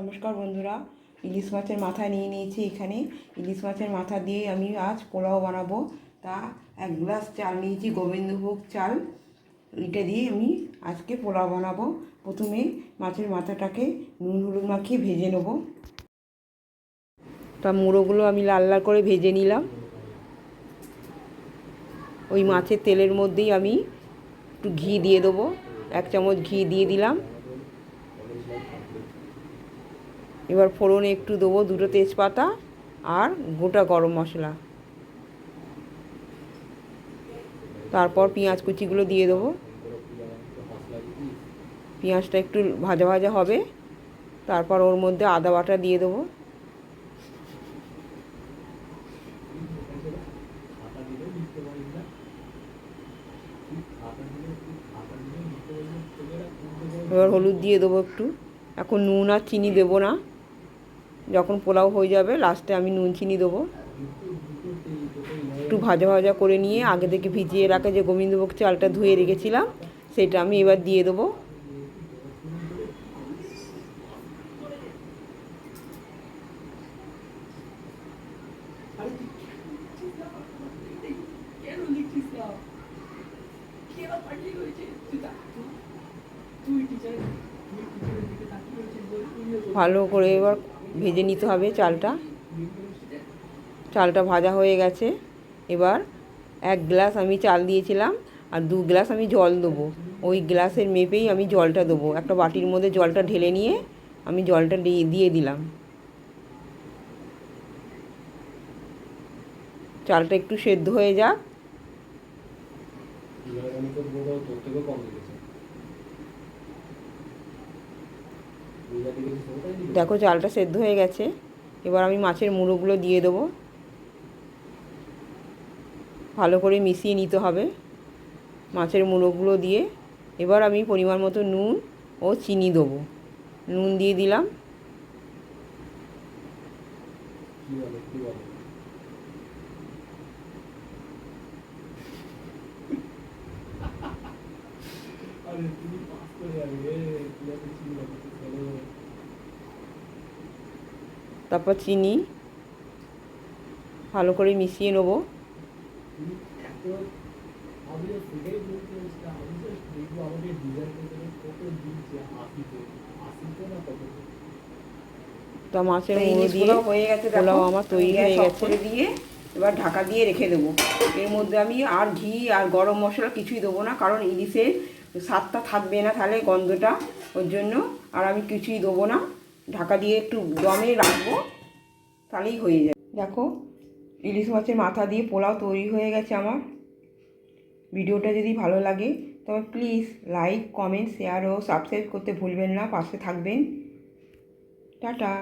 নমস্কার বন্ধুরা, ইলিশ মাছের মাথা নিয়ে নিয়েছি এখানে। ইলিশ মাছের মাথা দিয়ে আমি আজ পোলাও বানাবো। তা এক গ্লাস চাল নিয়েছি, গোবিন্দভোগ চাল। এটা দিয়ে আমি আজকে পোলাও বানাবো। প্রথমে মাছের মাথাটাকে নুন হলুদ মাখিয়ে ভেজে নেব। তা মুড়োগুলো আমি লাল লাল করে ভেজে নিলাম। ওই মাছের তেলের মধ্যেই আমি একটু ঘি দিয়ে দেবো। এক চামচ ঘি দিয়ে দিলাম। এবার ফোড়নে একটু দেবো দুটো তেজপাতা আর গোটা গরম মশলা। তারপর পেঁয়াজ কুচিগুলো দিয়ে দেবো। পেঁয়াজটা একটু ভাজা ভাজা হবে। তারপর ওর মধ্যে আদা বাটা দিয়ে দেবো। এবার হলুদ দিয়ে দেবো একটু। এখন নুন আর চিনি দেবো না। যখন পোলাও হয়ে যাবে লাস্টে আমি নুন চিনি দেবো। একটু ভাজা ভাজা করে নিয়ে আগে থেকে ভিজিয়ে রাখা যে গোবিন্দভোগ চালটা ধুয়ে রেখেছিলাম, সেটা আমি এবার দিয়ে দেবো। ভালো করে এবার ভেজে নিতে হবে চালটা। চালটা ভাজা হয়ে গেছে। এবার এক গ্লাস আমি চাল দিয়েছিলাম আর দু গ্লাস আমি জল দেবো। ওই গ্লাসের মেপেই আমি জলটা দেবো। একটা বাটির মধ্যে জলটা ঢেলে নিয়ে আমি জলটা দিয়ে দিলাম। চালটা একটু সেদ্ধ হয়ে যাক। দেখো চালটা সেদ্ধ হয়ে গেছে। এবার আমি মাছের মুড়োগুলো দিয়ে দেবো। ভালো করে মিশিয়ে নিতে হবে মাছের মুড়োগুলো দিয়ে। এবার আমি পরিমাণ মতো নুন ও চিনি দেবো। নুন দিয়ে দিলাম। তারপর চিনি ভালো করে মিশিয়ে নেব। তা মাছের মুড়ো দিয়ে হয়ে গেছে পোলাও আমার তৈরি হয়ে গেছে। দিয়ে এবার ঢাকা দিয়ে রেখে দেবো। এর মধ্যে আমি আর ঘি আর গরম মশলা কিছুই দেবো না কারণ ইলিশের স্বাদটা থাকবে না তাহলে গন্ধটা ওর জন্য। আর আমি কিছুই দেবো না। ঢাকা দিয়ে একটু দমে রাখব, তাহলেই হয়ে যাবে। দেখো, ইলিশ মাছের মাথা দিয়ে পোলাও তৈরি হয়ে গেছে আমার। ভিডিওটা যদি ভালো লাগে, তবে প্লিজ লাইক, কমেন্ট, শেয়ার ও সাবস্ক্রাইব করতে ভুলবেন না, পাশে থাকবেন। টাটা।